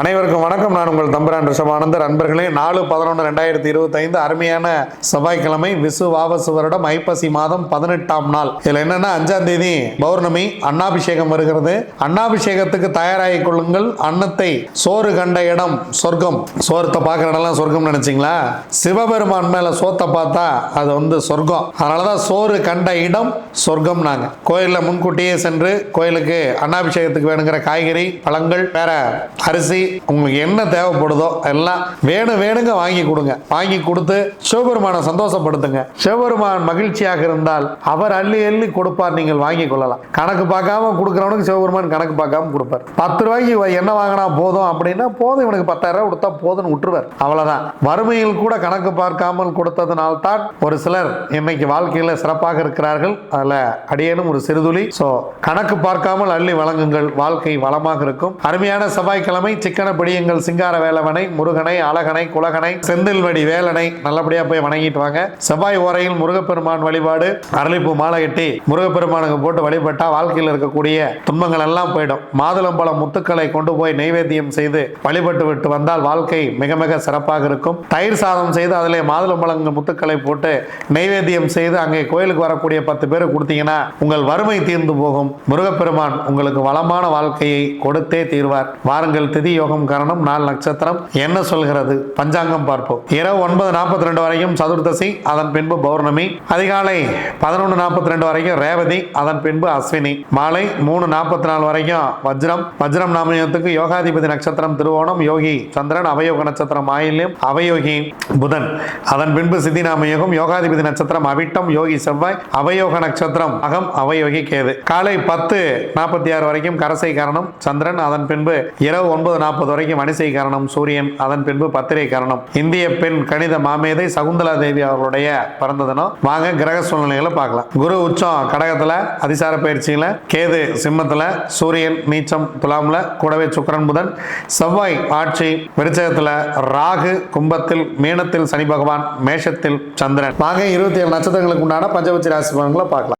அனைவருக்கும் வணக்கம். நான் உங்கள் தம்பரான் ரிஷபானந்தர். அன்பர்களே நாலு பதினொன்று ரெண்டாயிரத்தி இருபத்தைந்து அருமையான செவ்வாய்க்கிழமை விசு வாவசு வருடம் ஐப்பசி மாதம் பதினெட்டாம் நாள். இதில் என்னன்னா அஞ்சாம் தேதி பௌர்ணமி அன்னாபிஷேகம் வருகிறது. அன்னாபிஷேகத்துக்கு தயாராகிக் கொள்ளுங்கள். அன்னத்தை சோறு கண்ட இடம் சொர்க்கம். சோரத்தை பார்க்குற இடம்லாம் சொர்க்கம் நினைச்சிங்களா? சிவபெருமான் மேல சோத்தை பார்த்தா அது வந்து சொர்க்கம். அதனாலதான் சோறு கண்ட இடம் சொர்க்கம் நாங்க கோயிலில் முன்கூட்டியே சென்று கோயிலுக்கு அன்னாபிஷேகத்துக்கு வேணுங்கிற காய்கறி பழங்கள் வேற அரிசி உங்களுக்கு என்ன தேவைப்படுதோ எல்லாம் வேணும் வேணுங்க வாங்கி கொடுங்க. வாங்கி கொடுத்து சிவபெருமானை சந்தோஷப்படுத்துங்க. சிவபெருமான் மகிழ்ச்சியாக இருந்தால் அவர் அள்ளி அள்ளி கொடுப்பார் நீங்கள் வாங்கி கொள்ளலாம். கணக்கு பார்க்காம கொடுக்குறவனுக்கு சிவபெருமான் கணக்கு பார்க்காம கொடுப்பார். பத்து ரூபாய்க்கு என்ன வாங்கினா போதும் அப்படின்னா போதும் இவனுக்கு பத்தாயிரம் ரூபாய் கொடுத்தா போதும்னு விட்டுருவார். அவ்வளவுதான். வறுமையில் கூட கணக்கு பார்க்காமல் கொடுத்ததுனால தான் ஒரு சிலர் இன்னைக்கு வாழ்க்கையில சிறப்பாக இருக்கிறார்கள். அதுல அடியேனும் ஒரு சிறுதுளி. சோ கணக்கு பார்க்காமல் அள்ளி வழங்குங்கள். வாழ்க்கை வளமாக இருக்கும். அருமையான செவ்வாய்க்கிழமை. சிக்கன் பிடியுங்கள் சிங்கார வேலவனை முருகனை அழகனை குலகனை செந்தில்வடி வேலனை நல்லபடியா போய் வணங்கிட்டு வாங்க. செவ்வாய் ஓரையில் முருகப்பெருமான் வழிபாடு அரளிப்பூ மாலை கட்டி முருகப்பெருமானுக்கு போட்டு வழிபட்டா வாழ்க்கையில் இருக்கக்கூடிய துன்பங்கள் எல்லாம் போயிடும். மாதுளம்பழம் முத்துக்களை கொண்டு போய் நைவேத்தியம் செய்து வழிபட்டு விட்டு வந்தால் வாழ்க்கை மிக மிக சிறப்பாக இருக்கும். தயிர் சாதம் செய்து அதிலே மாதுளம்பழங்கள் முத்துக்களை போட்டு நைவேத்தியம் செய்து அங்கே கோயிலுக்கு வரக்கூடிய பத்து பேர் கொடுத்தீங்கன்னா உங்கள் வறுமை தீர்ந்து போகும். முருகப்பெருமான் உங்களுக்கு வளமான வாழ்க்கையை கொடுத்தே தீர்வார். வாருங்கள் திதி யோகம் காரணம் நாள் நட்சத்திரம். என்ன சொல்கிறது? பஞ்சாங்கம் பார்ப்போம். இரவு ஒன்பது நாற்பத்தி ரெண்டு வரைக்கும் சதுர்தசி அதன் பின்பு பௌர்ணமி. அதிகாலை பதினொன்று நாற்பத்தி ரெண்டு வரைக்கும் ரேவதி அதன் பின்பு அஸ்வினி. மாலை மூணு நாற்பத்தி நாலு வரைக்கும் வஜ்ரம். வஜ்ரம் நாமயத்துக்கு யோகாதிபதி நட்சத்திரம் திருவோணம். யோகி சந்திரன் அவயோக நட்சத்திரம் ஆயில்யம் அவயோகி புதன். அதன் பின்பு சித்தி நாமயோகம் யோகாதிபதி நட்சத்திரம் அவிட்டம் யோகி செவ்வாய் அவயோக நட்சத்திரம் அகம் அவயோகி கேது. காலை பத்து நாற்பத்தி ஆறு வரைக்கும் கரசை காரணம் சந்திரன் அதன் பின்பு இரவு ஒன்பது நாற்பது வரைக்கும் வனிசை காரணம் சூரியன் அதன் பின்பு பத்திரை காரணம். இந்திய பெண் கணித மாமேதை சகுந்தலா தேவி அவர்களுடைய பிறந்த தினம். வாங்க கிரக சூழ்நிலைகளை பார்க்கலாம். குரு உச்சம் கடகத்துல அதிசார பயிற்சியில கேது சிம்மத்துல சூரியன் நீச்சம் துலாம்ல கூடவே சுக்கரன் புதன். செவ்வாய் ஆட்சி விருச்சகத்துல ராகு கும்பத்தில் மீனத்தில் சனி பகவான் மேஷத்தில் சந்திரன். வாங்க இருபத்தி ஏழு நட்சத்திரங்களுக்கு உண்டான பஞ்சபட்சி ராசி பலன்களை பார்க்கலாம்.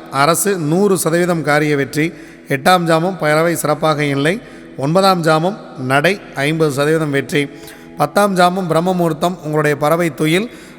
அரசு நூறு சதவீதம் காரிய வெற்றி. எட்டாம் ஜாமம் பறவை சிறப்பாக இல்லை. ஒன்பதாம் ஜாமம் நடை ஐம்பது சதவீதம் வெற்றி. பத்தாம் ஜாமம் பிரம்மமுகூர்த்தம் உங்களுடைய பறவை துயில்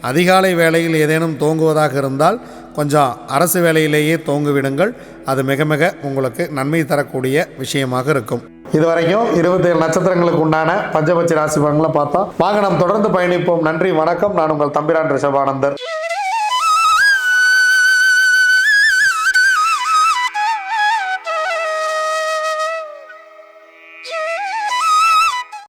அதிகாலை வேளையில் ஏதேனும் தோங்குவதாக இருந்தால் கொஞ்சம் அரசு வேலையிலேயே தோங்குவிடுங்கள். அது மிக மிக உங்களுக்கு நன்மை தரக்கூடிய விஷயமாக இருக்கும். இதுவரைக்கும் இருபத்தேழு நட்சத்திரங்களுக்கு உண்டான பஞ்சபட்சி ராசி பலன்களை பார்த்தோம். வாங்க நாம் தொடர்ந்து பயணிப்போம். நன்றி வணக்கம். நான் உங்கள் தம்பிரான் ரிஷபானந்தர்.